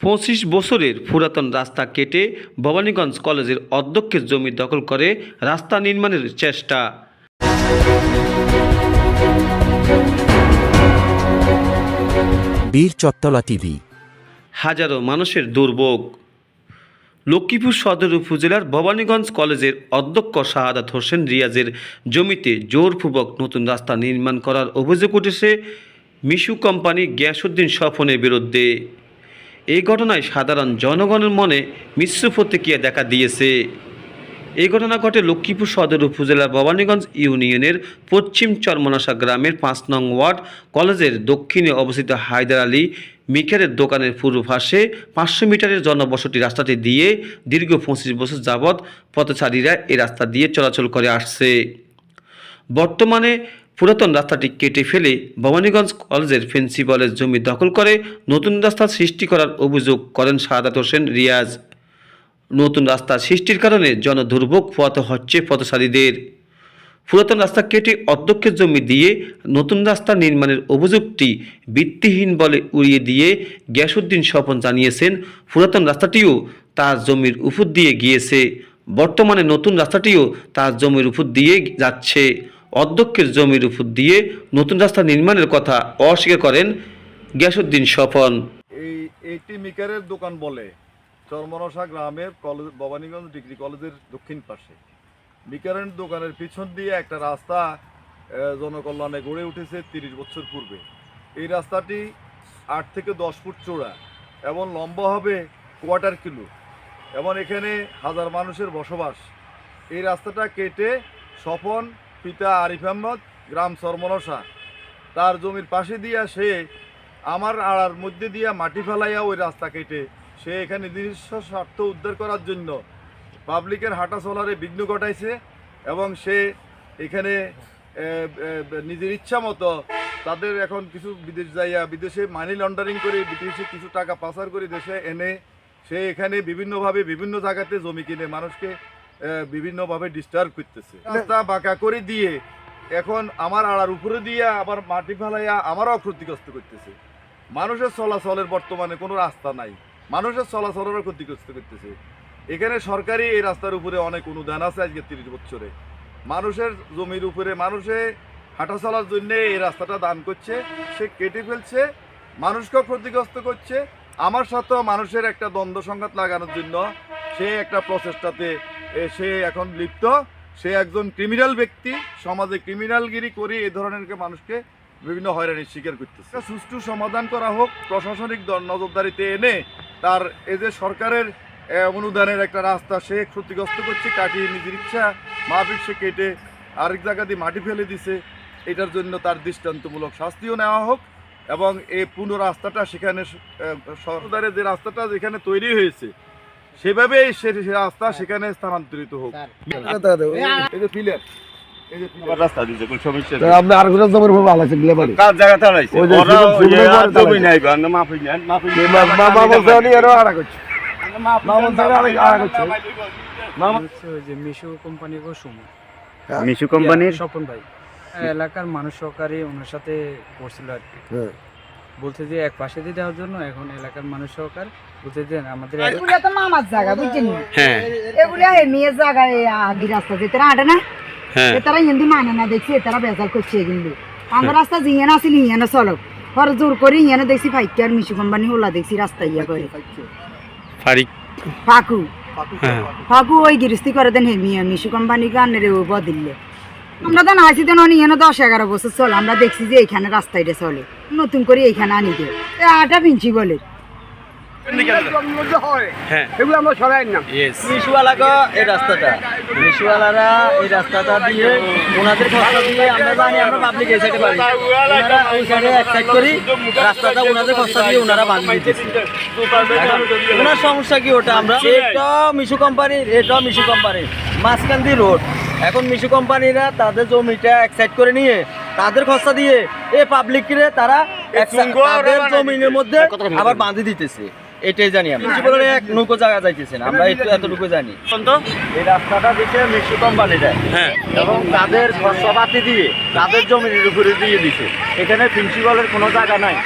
পঁচিশ বছরের পুরাতন রাস্তা কেটে ভবানীগঞ্জ কলেজের অধ্যক্ষের জমি দখল করে রাস্তা নির্মাণের চেষ্টা। বীর চত্তলা টিভি। হাজারো মানুষের দুর্ভোগ। লক্ষ্মীপুর সদর উপজেলার ভবানীগঞ্জ কলেজের অধ্যক্ষ শাহাদাত হোসেন রিয়াজের জমিতে জোরপূর্বক নতুন রাস্তা নির্মাণ করার অভিযোগ উঠেছে মিশু কোম্পানি গ্যাসউদ্দিন স্বপনের বিরুদ্ধে। এই ঘটনায় সাধারণ জনগণের মনে মিশ্র প্রতিক্রিয়া দেখা দিয়েছে। এই ঘটনা ঘটে লক্ষ্মীপুর সদর উপজেলার ভবানীগঞ্জ ইউনিয়নের পশ্চিম চরমনাশা গ্রামের পাঁচ নং ওয়ার্ড কলেজের দক্ষিণে অবস্থিত হায়দার আলী মিকেরের দোকানের পূর্ব পাশে পাঁচশো মিটারের জনবসতি রাস্তাটি দিয়ে দীর্ঘ পঁচিশ বছর যাবৎ পথচারীরা এই রাস্তা দিয়ে চলাচল করে আসছে। বর্তমানে পুরাতন রাস্তাটি কেটে ফেলে ভবানীগঞ্জ কলেজের প্রিন্সিপালের জমি দখল করে নতুন রাস্তা সৃষ্টি করার অভিযোগ করেন শাহাদাত হোসেন রিয়াজ। নতুন রাস্তা সৃষ্টির কারণে জনদুর্ভোগ পোয়াতে হচ্ছে পথচারীদের। পুরাতন রাস্তা কেটে অধ্যক্ষের জমি দিয়ে নতুন রাস্তা নির্মাণের অভিযোগটি ভিত্তিহীন বলে উড়িয়ে দিয়ে গ্যাসউদ্দিন স্বপন জানিয়েছেন, পুরাতন রাস্তাটিও তার জমির উপর দিয়ে গিয়েছে। বর্তমানে নতুন রাস্তাটিও তার জমির উপর দিয়ে যাচ্ছে। অধ্যক্ষের জমির উপর দিয়ে নতুন রাস্তা নির্মাণের কথা অস্বীকার করেন গ্যাসউদ্দিন স্বপন। এই এইটি মিকারের দোকান বলে। চরমনসা গ্রামের কলেজ ভবানীগঞ্জ ডিগ্রি কলেজের দক্ষিণ পাশে। মিকারের দোকানের পিছন দিয়ে একটা রাস্তা জনকল্যাণে গড়ে উঠেছে তিরিশ বছর পূর্বে। এই রাস্তাটি আট থেকে দশ ফুট চওড়া এবং লম্বা হবে কোয়ার্টার কিলো এবং এখানে হাজার মানুষের বসবাস। এই রাস্তাটা কেটে স্বপন পিতা আরিফ আহমদ, গ্রাম চরমনসা তার জমির পাশে দিয়া সে আমার আড়ার মধ্যে দিয়া মাটি ফেলাইয়া ওই রাস্তা কেটে সে এখানে নিজস্ব স্বার্থ উদ্ধার করার জন্য পাবলিকের হাঁটা চলারে বিঘ্ন ঘটাইছে এবং সে এখানে নিজের ইচ্ছা মতো তাদের এখন কিছু বিদেশ যাইয়া বিদেশে মানি লন্ডারিং করে বিদেশে কিছু টাকা পাচার করে দেশে এনে সে এখানে বিভিন্নভাবে বিভিন্ন জায়গাতে জমি কিনে। মানুষকে বিভিন্নভাবে ডিস্টার্ব করতেছে। রাস্তা বাঁকা করে দিয়ে এখন আমার আড়ার উপরে দিয়ে আবার মাটি ফেলাইয়া আমারও ক্ষতিগ্রস্ত করতেছে। মানুষের চলাচলের বর্তমানে কোনো রাস্তা নাই। মানুষের চলাচলেরও ক্ষতিগ্রস্ত করতেছে। এখানে সরকারি এই রাস্তার উপরে অনেক অনুদান আছে আজকে তিরিশ বছরে। মানুষের জমির উপরে মানুষে হাঁটা চলার জন্য এই রাস্তাটা দান করছে, সে কেটে ফেলছে, মানুষকেও ক্ষতিগ্রস্ত করছে। আমার সাথেও মানুষের একটা দ্বন্দ্ব সংঘাত লাগানোর জন্য সে একটা প্রচেষ্টাতে সে এখন লিপ্ত। সে একজন ক্রিমিনাল ব্যক্তি। সমাজে ক্রিমিনালগিরি করে এই ধরনের মানুষকে বিভিন্ন হয়রানির শিকার করতেছে। সুষ্ঠু সমাধান করা হোক, প্রশাসনিক নজরদারিতে এনে তার এ যে সরকারের অনুদানের একটা রাস্তা সে ক্ষতিগ্রস্ত করছে, কাটিয়ে নিজের ইচ্ছা মাফিক সে কেটে আরেক জায়গা দিয়ে মাটি ফেলে দিছে। এটার জন্য তার দৃষ্টান্তমূলক শাস্তিও নেওয়া হোক এবং এই পুরো রাস্তাটা সেখানে সরকারের যে রাস্তাটা যেখানে তৈরি হয়েছে সেভাবেই সে সে রাস্তা সেখানে স্থানান্তরিত হোক। এই যে মিশু কোম্পানির? স্বপন ভাই। এলাকার মানুষ সহকারী ওনার সাথে করছিল আর কি। হ্যাঁ। বলছে যে এক পাশে দিয়ে দেওয়ার জন্য এখন এলাকার মানুষ সহকার বলছে যে আমাদের এগুলা তো মামার জায়গা বুঝছেন? হ্যাঁ। এগুলা হে মেয়ের জায়গা রাস্তা যে তারা হাঁটে না? হ্যাঁ। তারা হিন্দি মানে না দেখছি তারা বেজাল করছে কিন্তু। আমার রাস্তা জিয়ান আসিল হিয়ানে চলক পরে জোর করে হিয়ানে দেখছি ফাইকে আর মিশু কোম্পানি হলা দেখছি রাস্তা ইয়া করে ফারিক ফাকু। হ্যাঁ। ফাকু ওই গিরস্তি করে দেন হে মিয়া মিশু কোম্পানি গানের ও বদিলে আমরা তো নাইছি তো ননি এনে দশ এগারো বছর চলে। আমরা দেখছি যে এইখানে রাস্তাটা চলে। নতুন করে এইখানে আনি দে আটা পিঞ্চি বলে। হ্যাঁ। এগুলো আমরা সরাই না। ইয়েস এই রাস্তাটা। মিশুয়ালারা এই রাস্তাটা দিয়ে ওনাদের খরচা দিয়ে আমরা জানি আমরা পাবলিক এই সাইডে পারি। ওনারা ওই সাইডে এক সাইড করি রাস্তাটা ওনাদের খরচা দিয়ে ওনারা বানিয়ে ওনার সমস্যা কি ওটা? আমরা এটা মিশু কোম্পানির এটা মিশু কোম্পানির মাঝখান দিয়ে রোড এখন মিশু কোম্পানিরা তাদের জমিটা এক সাইড করে নিয়ে তাদের খরচা দিয়ে এই পাবলিকরে তারা তাদের জমিনের মধ্যে আবার বাঁধে দিতেছে। এটাই জানি আমরা প্রিন্সিপালের এক নৌকো জায়গা যাইতেছে না আমরা একটু এতটুকু জানি। এই রাস্তাটা দিচ্ছে মিশু কোম্পানি দেয়। হ্যাঁ। এবং তাদের খরচাপাতি দিয়ে তাদের জমির উপরে দিয়ে দিছে। এখানে প্রিন্সিপালের কোনো জায়গা নাই।